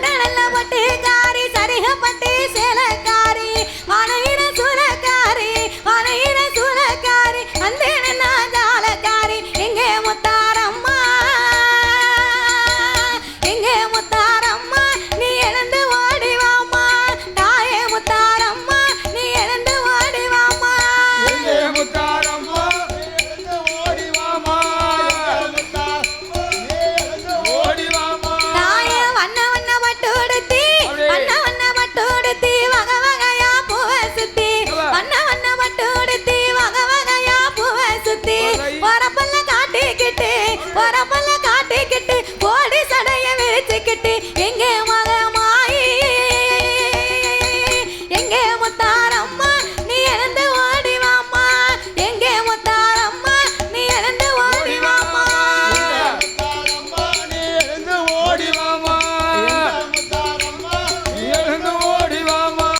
சந்தனப்பட்டு Kari சரிகப்பட்டு But i